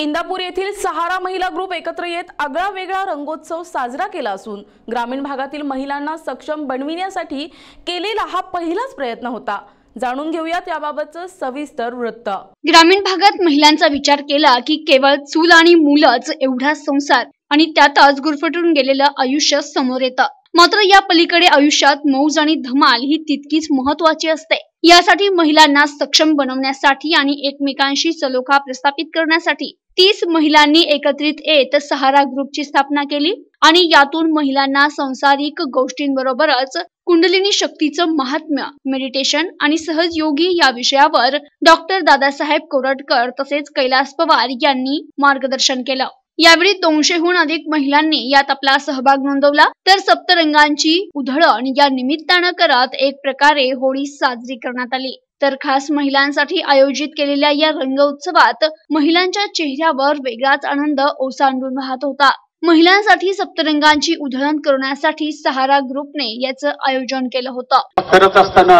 इंदापूर येथील सहारा महिला ग्रुप एकत्र येत आगळा वेगळा रंगोत्सव साजरा केला असून ग्रामीण भागातील महिलांना सक्षम बनविण्यासाठी केलेला हा पहिलाच प्रयत्न होता. जाणून घेऊयात याबाबतचं सविस्तर वृत्त. ग्रामीण भागात महिलांचा विचार केला की केवळ चूल आणि मुलंच एवढा संसार आणि त्यातच गुरफटून गेलेलं आयुष्य समोर येतं. मात्र या पलीकडे आयुष्यात मौज आणि धमाल ही तितकीच महत्वाची असते. यासाठी महिलांना सक्षम बनवण्यासाठी आणि एकमेकांशी सलोखा प्रस्थापित करण्यासाठी तीस महिलांनी एकत्रित येत सहारा ग्रुपची स्थापना केली आणि यातून महिलांना संसारिक गोष्टींबरोबरच कुंडलिनी शक्तीचं महात्म्य मेडिटेशन आणि सहज योगी या विषयावर डॉक्टर दादासाहेब कोरटकर तसेच कैलास पवार यांनी मार्गदर्शन केलं. यावेळी दोनशेहून अधिक महिलांनी यात आपला सहभाग नोंदवला. तर सप्तरंगांची उधळण या निमित्तानं करत एक प्रकारे होळी साजरी करण्यात आली. तर खास महिलांसाठी आयोजित केलेल्या या रंगोत्सवात महिलांच्या चेहऱ्यावर वेगळाच आनंद ओसांडून वाहत होता. महिलांसाठी सप्तरंगांची उधळण करण्यासाठी सहारा ग्रुपने याचं आयोजन केलं होतं. करत असताना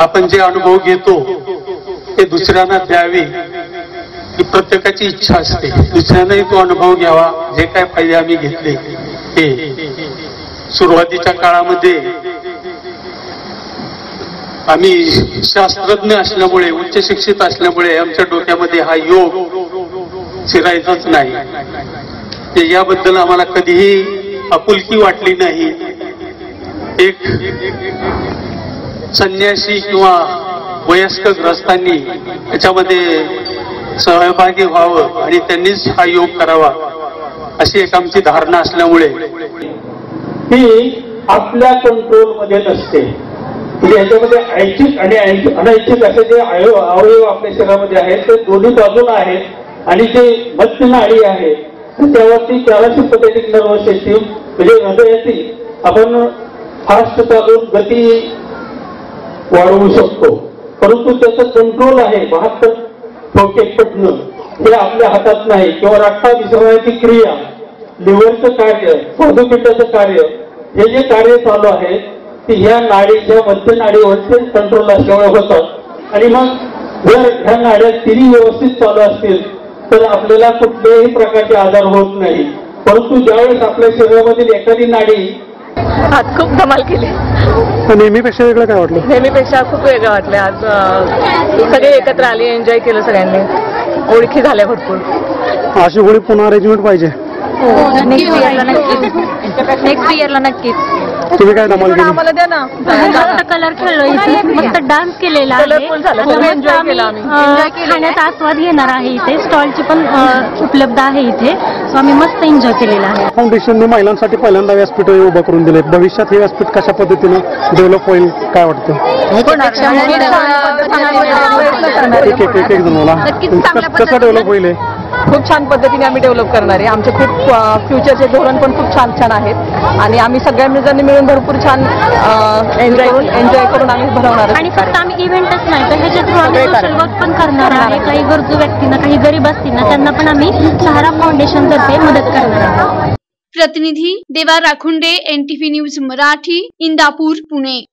आपण जे अनुभव घेतो ते दुसऱ्यांना द्यावे ही प्रत्येकाची इच्छा असते. दुसऱ्यांनाही तो अनुभव घ्यावा जे काय फायदे आम्ही घेतले ते. सुरुवातीच्या काळामध्ये आम्ही शास्त्रज्ञ असल्यामुळे उच्च शिक्षित असल्यामुळे आमच्या डोक्यामध्ये हा योग शिरायचाच नाही. याबद्दल आम्हाला कधीही आपुलकी वाटली नाही. एक संन्यासी किंवा वयस्क ग्रस्तांनी याच्यामध्ये सहभागी व्हावं आणि त्यांनीच हा योग करावा अशी एक आमची धारणा असल्यामुळे. ती आपल्या कंट्रोलमध्ये नसते. म्हणजे याच्यामध्ये ऐच्छिक आणि अनैच्छिक असे जे अवयव आपल्या शरीरामध्ये आहेत ते दोन्ही बाजूला आहेत आणि जे मध्य नाडी आहे त्यावरती पॅरासिम्पथेटिक नर्वस सिस्टीम म्हणजे हृदयाची आपण फास्ट चालून गती वाढवू शकतो. परंतु त्याचं कंट्रोल आहे बहात्तर ठोके पटणं. हे आपल्या हातात नाही किंवा रक्ता विसरण्याची क्रिया लिव्हरचं कार्य स्वादुपिंडाचं कार्य हे जे कार्य चालू आहे ते ह्या नाडीच्या मध्य नाडीवरचे कंट्रोल असल्यामुळे होतात आणि मग जर ह्या नाड्या तिन्ही व्यवस्थित चालू असतील तर आपल्याला कुठल्याही प्रकारचे आजार होत नाही. परंतु ज्यावेळेस आपल्या शरीरामधील एखादी नाडी आज खूप धमाल केली. नेहमीपेक्षा वेगळं काय वाटलं? नेहमीपेक्षा खूप वेगळं वाटलं. आज सगळे एकत्र आले एन्जॉय केलं सगळ्यांनी. ओळखी झाल्या भरपूर. अशी होळी पुन्हा अरेंजमेंट पाहिजे. नेक्स्ट इयरला नक्कीच नेक्स्ट इयरला नक्कीच तुम्ही काय धमाल केली आम्हाला द्या ना. मस्त कलर खेळलो इथे. मस्त डान्स केलेला आहे. मस्त आम्ही. अं. खाण्याचा आस्वाद घेणार आहे इथे. स्टॉलची पण अं, उपलब्ध आहे इथे. सो आम्ही मस्त एन्जॉय केलेला आहे. फाउंडेशनने महिलांसाठी पहिल्यांदा व्यासपीठ उभं करून दिले. भविष्यात हे व्यासपीठ कशा पद्धतीने डेव्हलप होईल काय वाटतं? एक एक एक एक जण मला कसं डेव्हलप होईल हे? खूप छान पद्धतीने आम्ही डेव्हलप करणार आहे. आमचे खूप फ्युचरचे धोरण पण खूप छान छान आहेत. आणि आम्ही सगळ्या जणी मिळून भरपूर छान एन्जॉय एन्जॉय करून आम्ही भरवणार आणि फक्त आम्ही इव्हेंटच नाही तर ह्याच्या थ्रू आम्ही सोशल वर्क पण करणार आहे. काही गरजू व्यक्तींना काही गरीब असतील ना त्यांना पण आम्ही सहारा फाउंडेशन तर्फे मदत करणार आहोत. प्रतिनिधी देवा राखुंडे एन न्यूज मराठी इंदापूर पुणे.